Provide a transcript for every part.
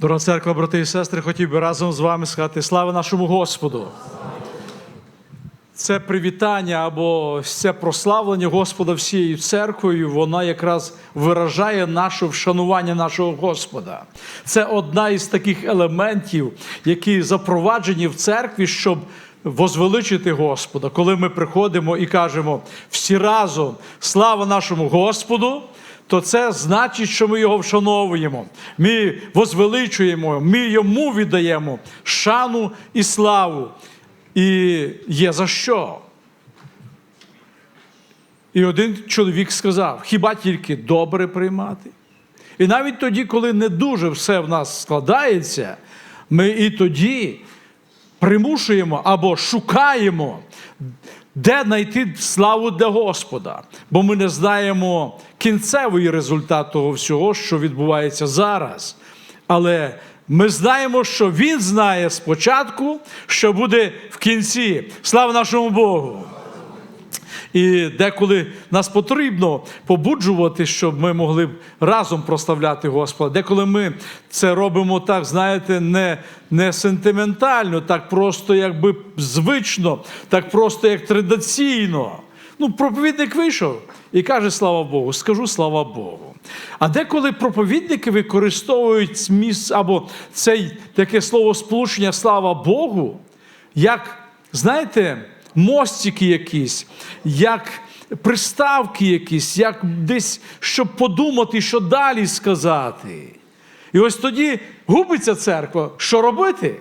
Дорога церква, брати і сестри, хотів би разом з вами сказати слава нашому Господу. Це привітання або це прославлення Господа всією церквою, вона якраз виражає наше вшанування нашого Господа. Це одна із таких елементів, які запроваджені в церкві, щоб возвеличити Господа. Коли ми приходимо і кажемо всі разом слава нашому Господу. То це значить, що ми його вшановуємо, ми возвеличуємо, ми йому віддаємо шану і славу. І є за що. І один чоловік сказав: хіба тільки добре приймати? І навіть тоді, коли не дуже все в нас складається, ми і тоді примушуємо або шукаємо, де знайти славу для Господа, бо ми не знаємо кінцевий результат того всього, що відбувається зараз. Але ми знаємо, що Він знає спочатку, що буде в кінці. Слава нашому Богу! І деколи нас потрібно побуджувати, щоб ми могли разом прославляти Господа. Деколи ми це робимо так, знаєте, не, не сентиментально, так просто, якби звично, так просто, як традиційно. Ну, проповідник вийшов і каже, слава Богу, скажу слава Богу. А деколи проповідники використовують зміст або цей таке слово сполучення слава Богу, як, знаєте, мостики якісь, як приставки якісь, як десь, щоб подумати, що далі сказати. І ось тоді губиться церква. Що робити?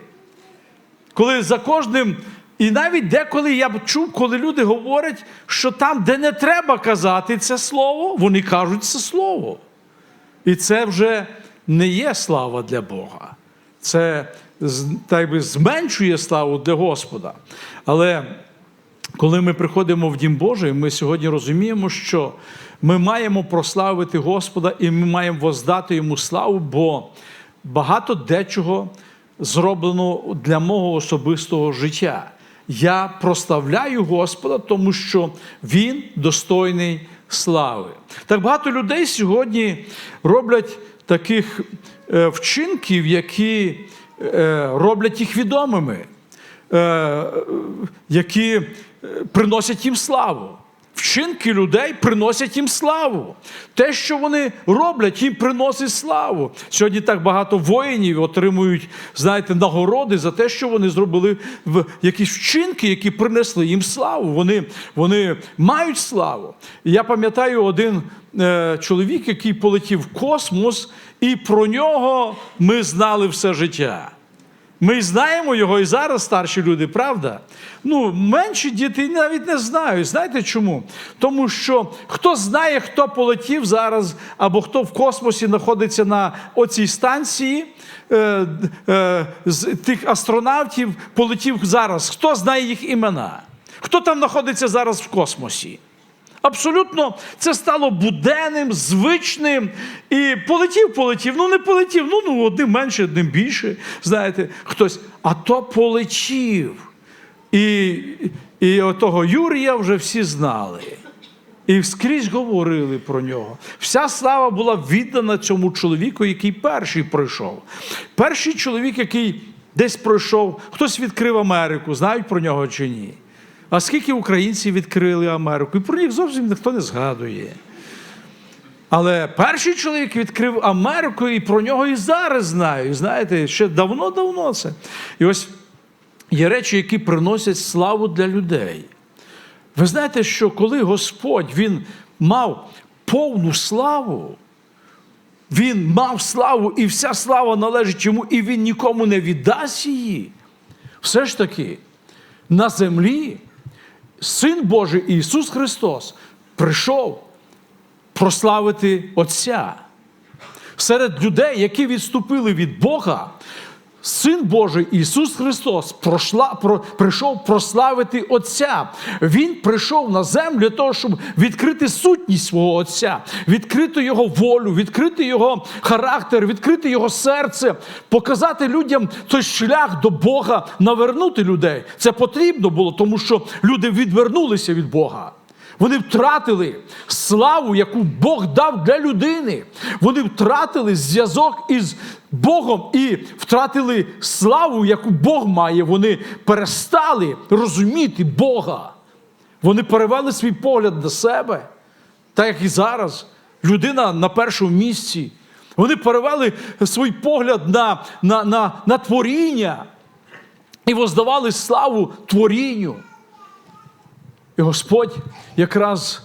Коли за кожним. І навіть деколи я чув, коли люди говорять, що там, де не треба казати це слово, вони кажуть це слово. І це вже не є слава для Бога. Це так би, зменшує славу для Господа. Але коли ми приходимо в Дім Божий, ми сьогодні розуміємо, що ми маємо прославити Господа і ми маємо воздати йому славу, бо багато дечого зроблено для мого особистого життя. Я прославляю Господа, тому що Він достойний слави. Так багато людей сьогодні роблять таких е, вчинків, які е, роблять їх відомими, е, які приносять їм славу. Вчинки людей приносять їм славу. Те, що вони роблять, їм приносить славу. Сьогодні так багато воїнів отримують, знаєте, нагороди за те, що вони зробили в якісь вчинки, які принесли їм славу. Вони вони мають славу. Я пам'ятаю один е, чоловік, який полетів в космос, і про нього ми знали все життя. Ми знаємо його і зараз старші люди, правда? Ну, менші діти навіть не знають. Знаєте чому? Тому що хто знає, хто полетів зараз, або хто в космосі знаходиться на оцій станції е, е, з тих астронавтів, полетів зараз. Хто знає їх імена? Хто там знаходиться зараз в космосі? Абсолютно це стало буденним, звичним. І полетів, полетів. Ну, не полетів. Ну, ну одним менше, одним більше. Знаєте, хтось. А то полетів. І і отого Юрія вже всі знали. І скрізь говорили про нього. Вся слава була віддана цьому чоловіку, який перший пройшов. Перший чоловік, який десь пройшов, хтось відкрив Америку, знають про нього чи ні. А скільки українців відкрили Америку? І про них зовсім ніхто не згадує. Але перший чоловік відкрив Америку, і про нього і зараз знаю. Знаєте, ще давно-давно це. І ось є речі, які приносять славу для людей. Ви знаєте, що коли Господь Він мав повну славу, Він мав славу, і вся слава належить йому, і Він нікому не віддасть її. Все ж таки, на землі. Син Божий Ісус Христос прийшов прославити Отця. Серед людей, які відступили від Бога, Син Божий Ісус Христос пройшла, про, прийшов прославити Отця. Він прийшов на землю для того, щоб відкрити сутність свого Отця, відкрити Його волю, відкрити Його характер, відкрити Його серце, показати людям той шлях до Бога, навернути людей. Це потрібно було, тому що люди відвернулися від Бога. Вони втратили славу, яку Бог дав для людини. Вони втратили зв'язок із Богом і втратили славу, яку Бог має. Вони перестали розуміти Бога. Вони перевели свій погляд до себе, так як і зараз. Людина на першому місці. Вони перевели свій погляд на, на, на, на творіння і воздавали славу творінню. І Господь якраз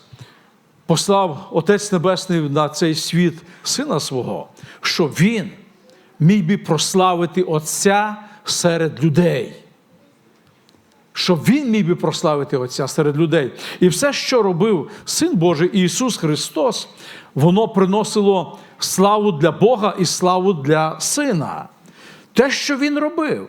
послав Отець Небесний на цей світ Сина свого, що Він міг би прославити Отця серед людей. Щоб Він міг би прославити Отця серед людей. І все, що робив Син Божий Ісус Христос, воно приносило славу для Бога і славу для Сина. Те, що Він робив.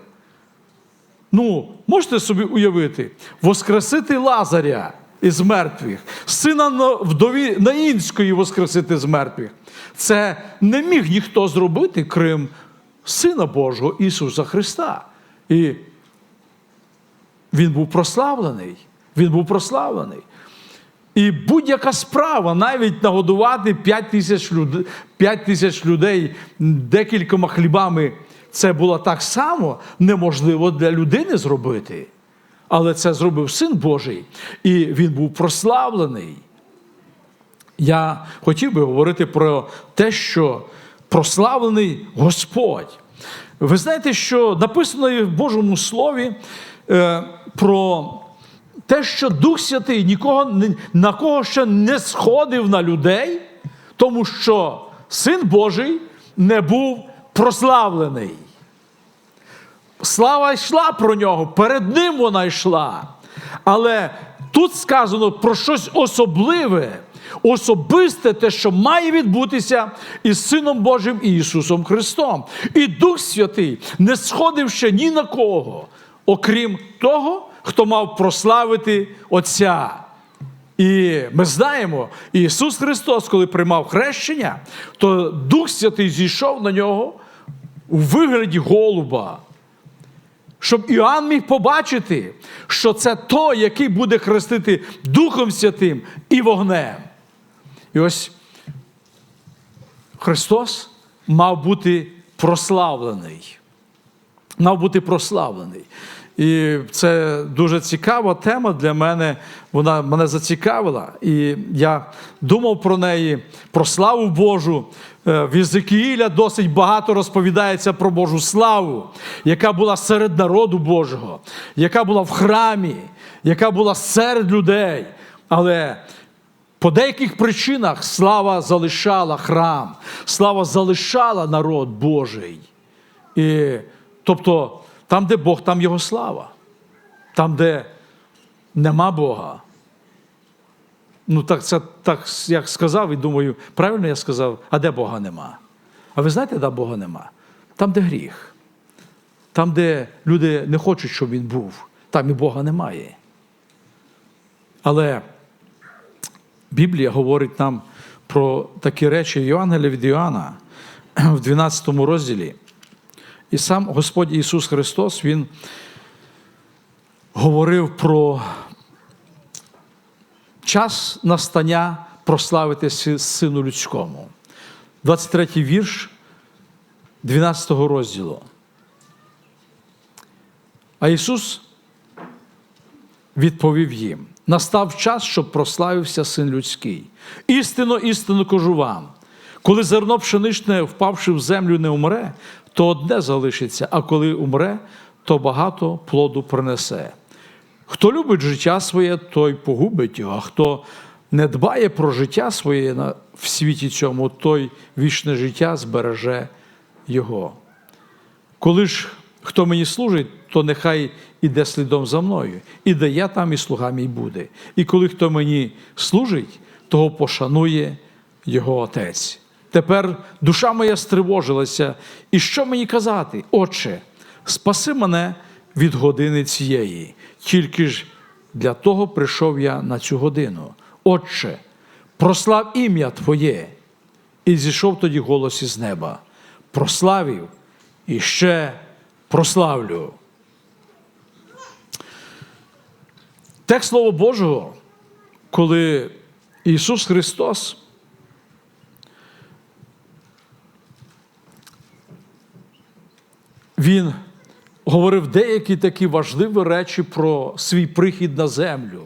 Ну, можете собі уявити, воскресити Лазаря із мертвих, сина вдові Наїнської воскресити з мертвих. Це не міг ніхто зробити, крім Сина Божого Ісуса Христа. І Він був прославлений. Він був прославлений. І будь-яка справа, навіть нагодувати 5 5 тисяч людей декількома хлібами, це було так само неможливо для людини зробити. Але це зробив Син Божий, і він був прославлений. Я хотів би говорити про те, що прославлений Господь. Ви знаєте, що написано в Божому Слові е, про те, що Дух Святий нікого, на кого ще не сходив на людей, тому що Син Божий не був прославлений. Слава йшла про нього, перед ним вона йшла. Але тут сказано про щось особливе, особисте те, що має відбутися із Сином Божим і Ісусом Христом. І Дух Святий не сходив ще ні на кого, окрім того, хто мав прославити Отця. І ми знаємо, Ісус Христос, коли приймав хрещення, то Дух Святий зійшов на нього у вигляді голуба щоб Іоанн міг побачити, що це той, який буде хрестити Духом Святим і вогнем. І ось Христос мав бути прославлений. Мав бути прославлений. І це дуже цікава тема для мене. Вона мене зацікавила. І я думав про неї, про славу Божу. Е, В Єзекіїля досить багато розповідається про Божу славу, яка була серед народу Божого, яка була в храмі, яка була серед людей. Але по деяких причинах слава залишала храм, слава залишала народ Божий. І, тобто, там, де Бог, там його слава. Там, де нема Бога. Ну, так це так як сказав, і думаю, правильно я сказав, а де Бога нема? А ви знаєте, де Бога нема? Там, де гріх. Там, де люди не хочуть, щоб він був, там і Бога немає. Але Біблія говорить нам про такі речі Євангелія від Іоанна в 12 розділі. І сам Господь Ісус Христос, Він говорив про час настання прославити Си- Сину Людському. 23 вірш 12 розділу. А Ісус відповів їм: настав час, щоб прославився син людський. Істинно, істинно кажу вам. Коли зерно пшеничне, впавши в землю, не умре, то одне залишиться, а коли умре, то багато плоду принесе. Хто любить життя своє, той погубить його, а хто не дбає про життя своє в світі цьому, той вічне життя збереже його. Коли ж хто мені служить, то нехай іде слідом за мною, і де я там і слуга мій буде. І коли хто мені служить, того пошанує його отець. Тепер душа моя стривожилася, і що мені казати? Отче, спаси мене від години цієї, тільки ж для того прийшов я на цю годину. Отче, прослав ім'я Твоє. І зійшов тоді голос із неба. Прославив і ще прославлю. Текст Слова Божого коли Ісус Христос Він говорив деякі такі важливі речі про свій прихід на землю.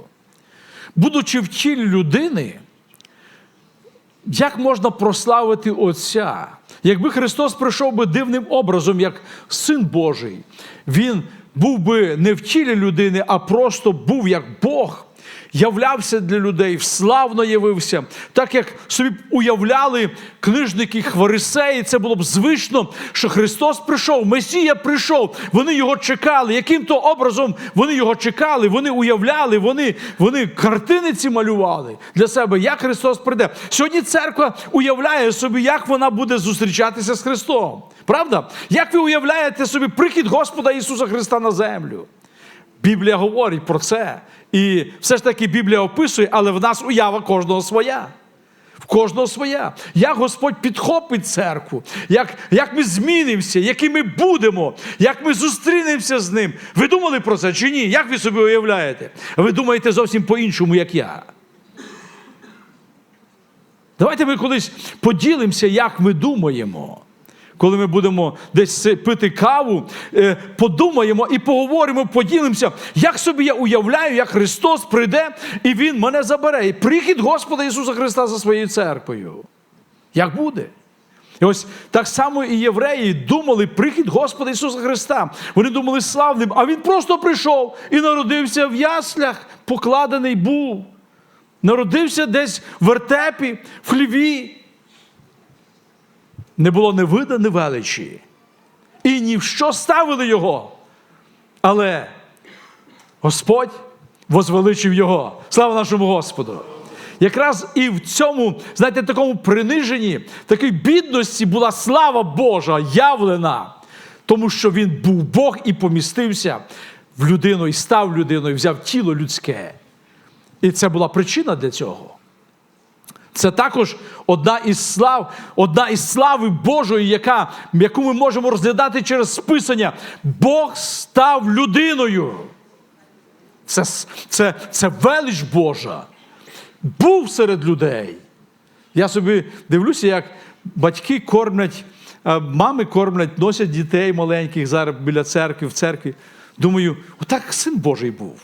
Будучи в тілі людини, як можна прославити Отця? Якби Христос прийшов би дивним образом, як Син Божий, Він був би не в тілі людини, а просто був як Бог, являвся для людей, славно явився, так як собі уявляли книжники хварисеї, це було б звично, що Христос прийшов, Месія прийшов, вони його чекали. Яким то образом вони його чекали, вони уявляли, вони, вони картини ці малювали для себе, як Христос прийде. Сьогодні церква уявляє собі, як вона буде зустрічатися з Христом. Правда? Як ви уявляєте собі прихід Господа Ісуса Христа на землю? Біблія говорить про це. І все ж таки Біблія описує, але в нас уява кожного своя. В кожного своя. Як Господь підхопить церкву, як, як ми змінимося, які ми будемо, як ми зустрінемося з ним. Ви думали про це чи ні? Як ви собі уявляєте? Ви думаєте зовсім по-іншому, як я. Давайте ми колись поділимося, як ми думаємо. Коли ми будемо десь пити каву, е, подумаємо і поговоримо, поділимося, як собі я уявляю, як Христос прийде і Він мене забере. І прихід Господа Ісуса Христа за своєю церквою. Як буде? І ось так само і євреї думали прихід Господа Ісуса Христа. Вони думали славним, а Він просто прийшов і народився в яслях, покладений був. Народився десь в вертепі, в хліві. Не було ні вида, ні величі. І ні в що ставили його. Але Господь возвеличив його. Слава нашому Господу! Якраз і в цьому, знаєте, такому приниженні, такій бідності була слава Божа явлена, тому що він був Бог і помістився в людину, і став людиною, взяв тіло людське. І це була причина для цього. Це також одна із слав, одна із слави Божої, яка, яку ми можемо розглядати через списання. Бог став людиною. Це, це, це велич Божа. Був серед людей. Я собі дивлюся, як батьки кормлять, мами кормлять, носять дітей маленьких зараз біля церкви, в церкві. Думаю, отак син Божий був.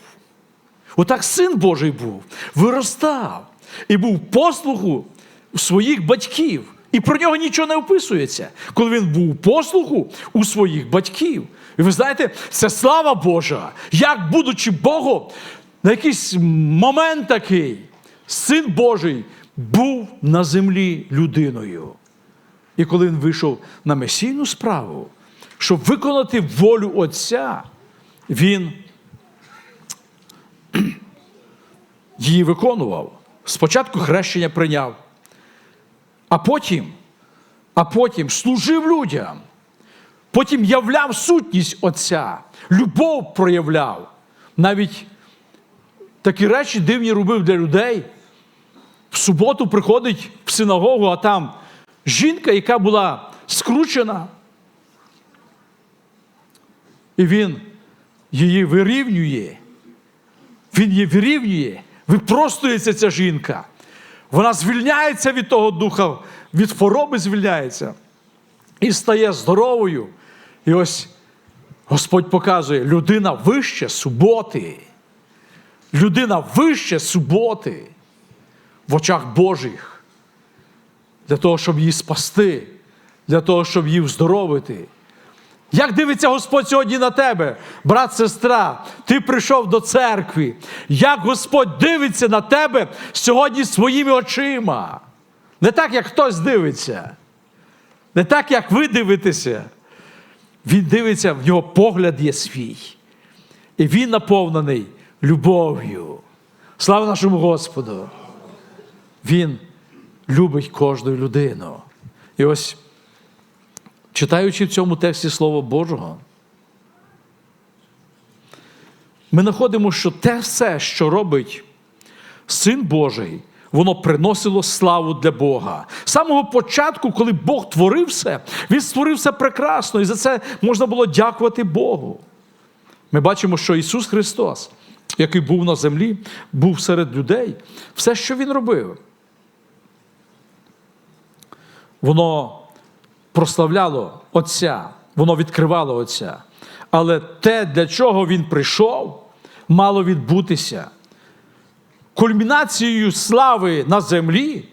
Отак син Божий був, виростав і був послуху у своїх батьків. І про нього нічого не описується, коли він був послуху у своїх батьків. І ви знаєте, це слава Божа, як, будучи Богом, на якийсь момент такий, син Божий був на землі людиною. І коли він вийшов на месійну справу, щоб виконати волю Отця, він її виконував. Спочатку хрещення прийняв, а потім, а потім служив людям, потім являв сутність Отця, любов проявляв. Навіть такі речі дивні робив для людей. В суботу приходить в синагогу, а там жінка, яка була скручена, і він її вирівнює. Він її вирівнює, випростується ця жінка. Вона звільняється від того духа, від хвороби звільняється і стає здоровою. І ось Господь показує, людина вище суботи. Людина вище суботи в очах Божих. Для того, щоб її спасти, для того, щоб її вздоровити. Як дивиться Господь сьогодні на тебе, брат, сестра, ти прийшов до церкви. Як Господь дивиться на тебе сьогодні своїми очима? Не так, як хтось дивиться, не так, як ви дивитеся. Він дивиться, в нього погляд є свій. І він наповнений любов'ю. Слава нашому Господу! Він любить кожну людину. І ось читаючи в цьому тексті Слово Божого, ми знаходимо, що те все, що робить Син Божий, воно приносило славу для Бога. З самого початку, коли Бог творив все, Він створив все прекрасно, і за це можна було дякувати Богу. Ми бачимо, що Ісус Христос який був на землі, був серед людей, все, що він робив, воно прославляло Отця, воно відкривало Отця. Але те, для чого він прийшов, мало відбутися. Кульмінацією слави на землі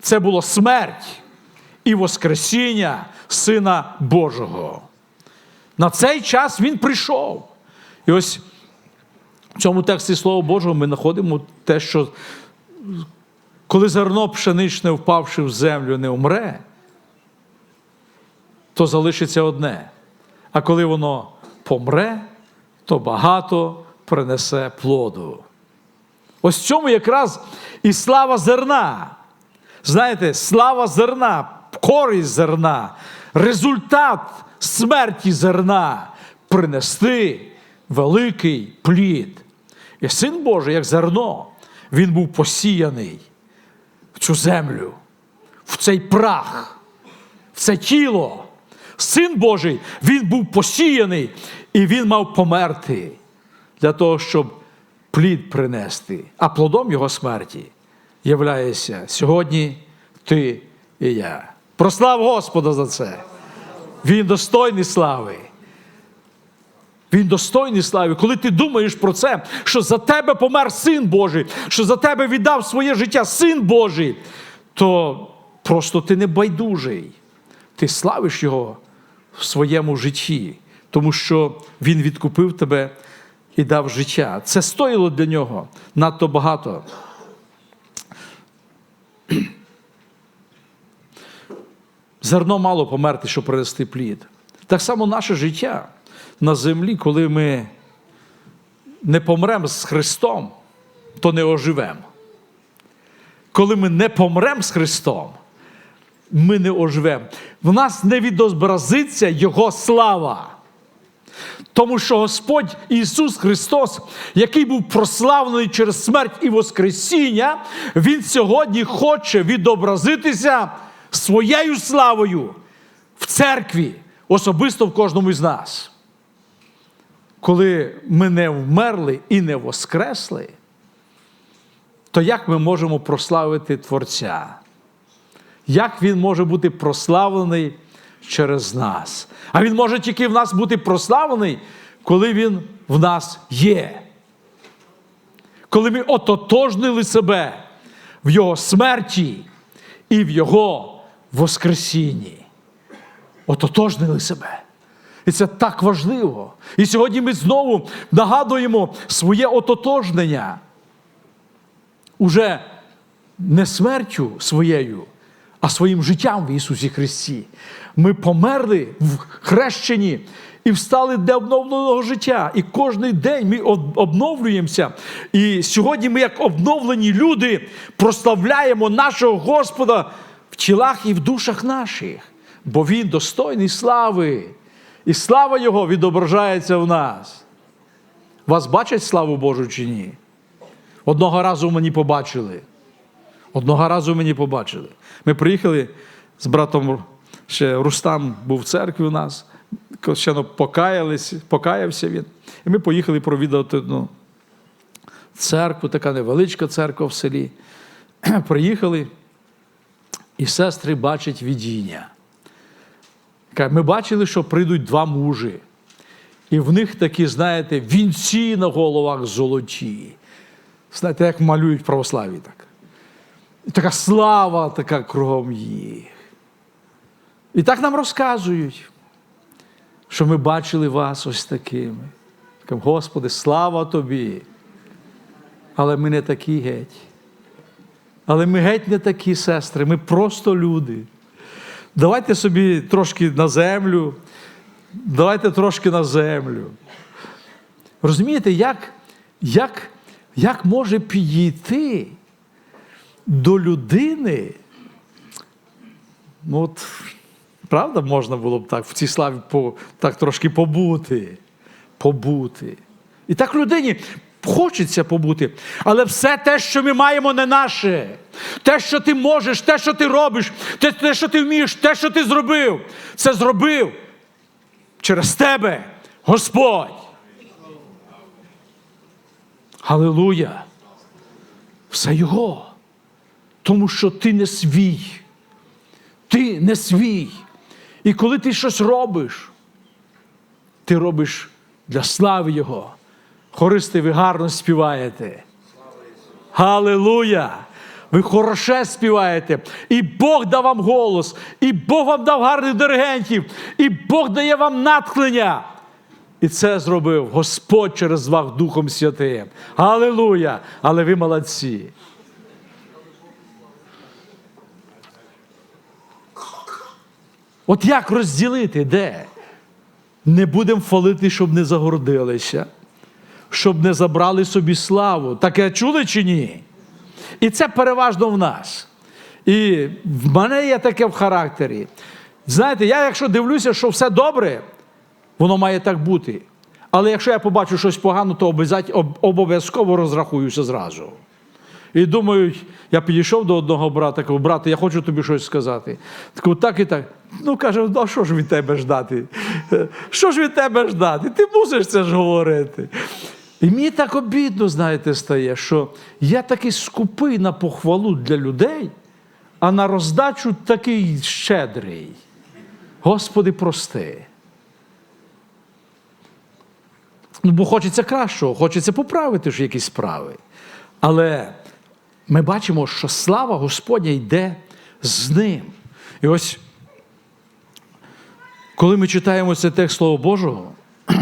це було смерть і Воскресіння Сина Божого. На цей час він прийшов. І ось в цьому тексті Слова Божого ми знаходимо те, що коли зерно пшеничне, впавши в землю, не умре, то залишиться одне. А коли воно помре, то багато принесе плоду. Ось цьому якраз і слава зерна. Знаєте, слава зерна, користь зерна, результат смерті зерна принести великий плід. І син Божий, як зерно, він був посіяний в цю землю, в цей прах, в це тіло. Син Божий, він був посіяний і він мав померти для того, щоб плід принести. А плодом його смерті являється сьогодні ти і я. Прослав Господа за це. Він достойний слави. Він достойний слави. Коли ти думаєш про це, що за тебе помер син Божий, що за тебе віддав своє життя син Божий, то просто ти не байдужий. Ти славиш його в своєму житті, тому що він відкупив тебе і дав життя. Це стоїло для нього надто багато. Зерно мало померти, щоб принести плід. Так само наше життя на землі, коли ми не помремо з Христом, то не оживемо. Коли ми не помремо з Христом, ми не оживемо. В нас не відобразиться Його слава. Тому що Господь Ісус Христос, який був прославлений через смерть і Воскресіння, Він сьогодні хоче відобразитися своєю славою в церкві, особисто в кожному із нас. Коли ми не вмерли і не воскресли, то як ми можемо прославити Творця? Як Він може бути прославлений через нас? А Він може тільки в нас бути прославлений, коли Він в нас є. Коли ми ототожнили себе в Його смерті і в Його Воскресінні. Ототожнили себе. І це так важливо. І сьогодні ми знову нагадуємо своє ототожнення. Уже не смертю своєю, а своїм життям в Ісусі Христі. Ми померли в хрещенні і встали для обновленого життя. І кожен день ми обновлюємося. І сьогодні ми, як обновлені люди, прославляємо нашого Господа в тілах і в душах наших, бо Він достойний слави. І слава Його відображається в нас. Вас бачать славу Божу чи ні? Одного разу мені побачили. Одного разу мені побачили. Ми приїхали з братом, ще Рустам був в церкві у нас, ще покаявся він. І ми поїхали провідати одну церкву, така невеличка церква в селі. Приїхали, і сестри бачать видіння. Ми бачили, що прийдуть два мужі. І в них такі, знаєте, вінці на головах золоті. Знаєте, як малюють православі так. І така слава така кругом їх. І так нам розказують, що ми бачили вас ось такими. Господи, слава тобі. Але ми не такі геть. Але ми геть не такі сестри, ми просто люди. Давайте собі трошки на землю. Давайте трошки на землю. Розумієте, як, як, як може підійти до людини? Ну, от, правда, можна було б так в цій славі по, так трошки побути. Побути. І так людині хочеться побути. Але все те, що ми маємо, не наше. Те, що ти можеш, те, що ти робиш, те, те, що ти вмієш, те, що ти зробив, це зробив через тебе Господь. Халилуя! Все Його. Тому що ти не свій. Ти не свій. І коли ти щось робиш, ти робиш для слави Його. Хористи, ви гарно співаєте. Халилуя! Ви хороше співаєте, і Бог дав вам голос, і Бог вам дав гарних диригентів, і Бог дає вам натхнення. І це зробив Господь через вас Духом Святим. Аллилуйя! Але ви молодці. От як розділити де? Не будемо хвалити, щоб не загордилися, щоб не забрали собі славу. Таке чули чи ні? І це переважно в нас. І в мене є таке в характері. Знаєте, я якщо дивлюся, що все добре, воно має так бути. Але якщо я побачу щось погане, то обов'язково розрахуюся зразу. І думаю, я підійшов до одного брата, кажу, брате, я хочу тобі щось сказати. Кажу, так і так. Ну, каже, ну а що ж від тебе ждати? Що ж від тебе ждати? Ти мусиш це ж говорити. І мені так обідно, знаєте, стає, що я такий скупий на похвалу для людей, а на роздачу такий щедрий. Господи, прости. Ну, бо хочеться кращого, хочеться поправити ж якісь справи. Але ми бачимо, що слава Господня йде з ним. І ось, коли ми читаємо це текст Слова Божого,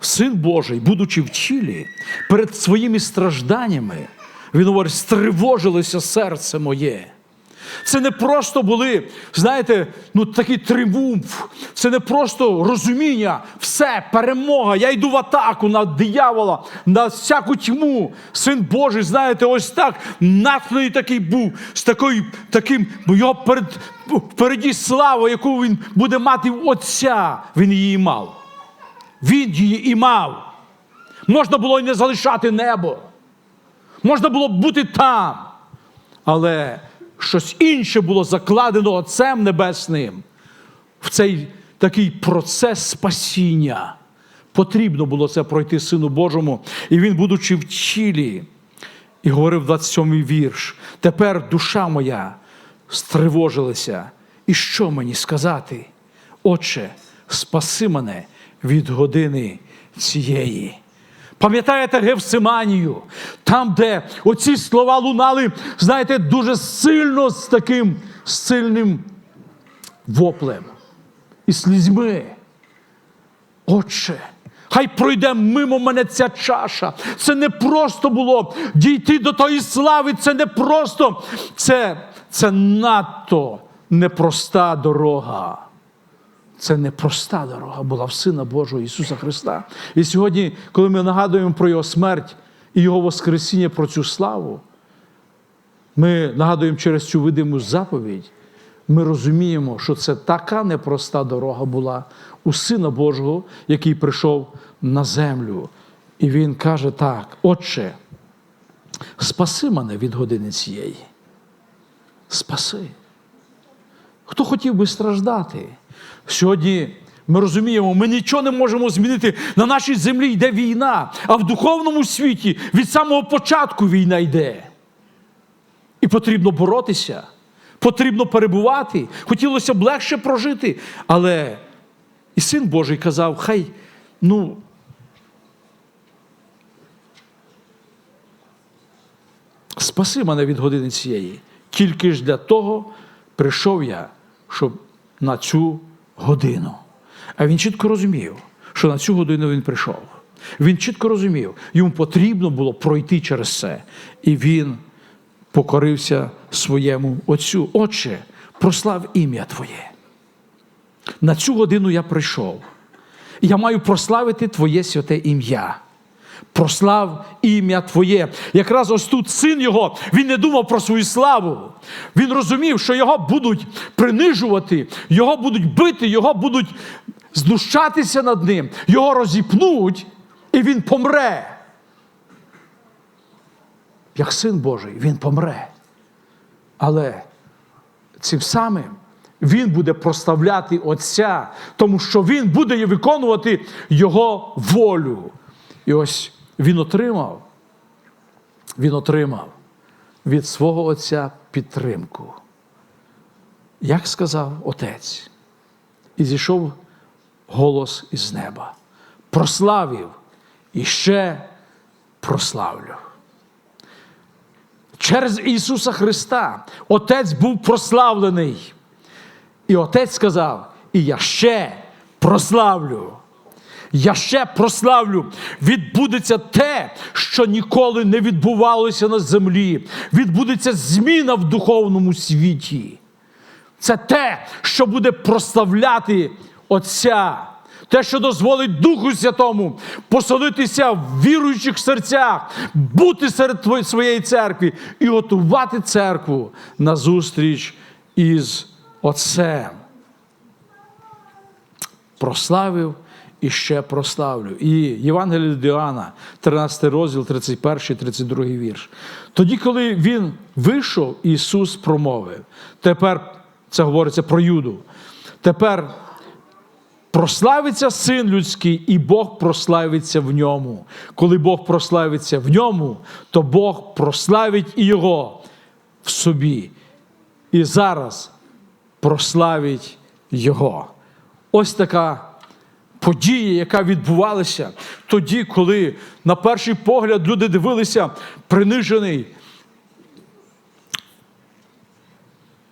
Син Божий, будучи в тілі, перед своїми стражданнями, він говорить, стривожилося серце моє. Це не просто були, знаєте, ну такий тріумф, це не просто розуміння, все, перемога. Я йду в атаку на диявола, на всяку тьму. Син Божий, знаєте, ось так натхнений такий був, з такою, таким, його перед, впереді слава, яку він буде мати в Отця, він її мав. Він її і мав. Можна було й не залишати небо. Можна було бути там. Але щось інше було закладено Отцем Небесним в цей такий процес спасіння. Потрібно було це пройти Сину Божому. І він, будучи в тілі, і говорив 27-й вірш. Тепер душа моя стривожилася. І що мені сказати? Отче, спаси мене від години цієї. Пам'ятаєте Гевсиманію? Там, де оці слова лунали, знаєте, дуже сильно з таким сильним воплем і слізьми. Отче, хай пройде мимо мене ця чаша. Це не просто було дійти до тої слави, це не просто, це, це надто непроста дорога. Це непроста дорога була в Сина Божого Ісуса Христа. І сьогодні, коли ми нагадуємо про Його смерть і Його Воскресіння, про цю славу, ми нагадуємо через цю видиму заповідь, ми розуміємо, що це така непроста дорога була у Сина Божого, який прийшов на землю. І Він каже так: Отче, спаси мене від години цієї. Спаси. Хто хотів би страждати? Сьогодні ми розуміємо, ми нічого не можемо змінити. На нашій землі йде війна, а в духовному світі від самого початку війна йде. І потрібно боротися, потрібно перебувати. Хотілося б легше прожити. Але і син Божий казав, хай, ну. Спаси мене від години цієї. Тільки ж для того прийшов я, щоб на цю годину. А він чітко розумів, що на цю годину він прийшов. Він чітко розумів, йому потрібно було пройти через це. І він покорився своєму Отцю. Отче, прослав ім'я Твоє. На цю годину я прийшов. Я маю прославити Твоє святе ім'я. Прослав ім'я Твоє. Якраз ось тут син його, він не думав про свою славу. Він розумів, що його будуть принижувати, його будуть бити, його будуть знущатися над ним, його розіпнуть, і він помре. Як син Божий, він помре. Але цим самим він буде проставляти Отця, тому що він буде виконувати Його волю. І ось він отримав, він отримав від свого Отця підтримку. Як сказав Отець, і зійшов голос із неба. Прославив і ще прославлю. Через Ісуса Христа Отець був прославлений. І Отець сказав: І я ще прославлю. Я ще прославлю. Відбудеться те, що ніколи не відбувалося на землі. Відбудеться зміна в духовному світі. Це те, що буде прославляти Отця. Те, що дозволить Духу Святому поселитися в віруючих серцях, бути серед своєї церкви і готувати церкву на зустріч із Отцем. Прославив і ще прославлю. І Євангеліє від Іоанна, 13 розділ, 31, 32 вірш. Тоді, коли він вийшов, Ісус промовив. Тепер це говориться про Юду. Тепер прославиться син людський, і Бог прославиться в ньому. Коли Бог прославиться в ньому, то Бог прославить і його в собі. І зараз прославить його. Ось така подія, яка відбувалася тоді, коли на перший погляд люди дивилися принижений,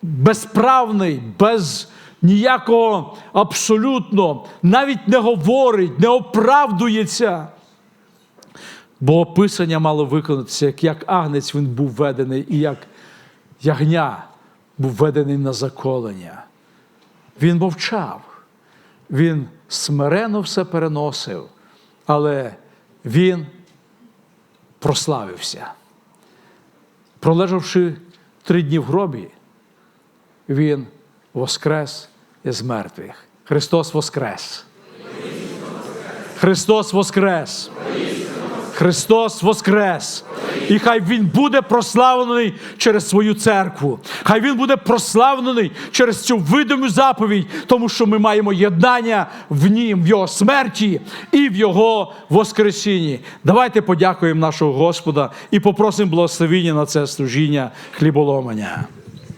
безправний, без ніякого абсолютно, навіть не говорить, не оправдується. Бо описання мало виконатися, як, як агнець він був ведений, і як ягня був ведений на заколення. Він мовчав, він смирено все переносив, але він прославився. Пролежавши три дні в гробі, він воскрес із мертвих. Христос воскрес! Христос воскрес! Христос воскрес! І хай Він буде прославлений через свою церкву. Хай Він буде прославлений через цю видиму заповідь, тому що ми маємо єднання в Нім, в Його смерті і в Його Воскресінні. Давайте подякуємо нашого Господа і попросимо благословення на це служіння хліболомання.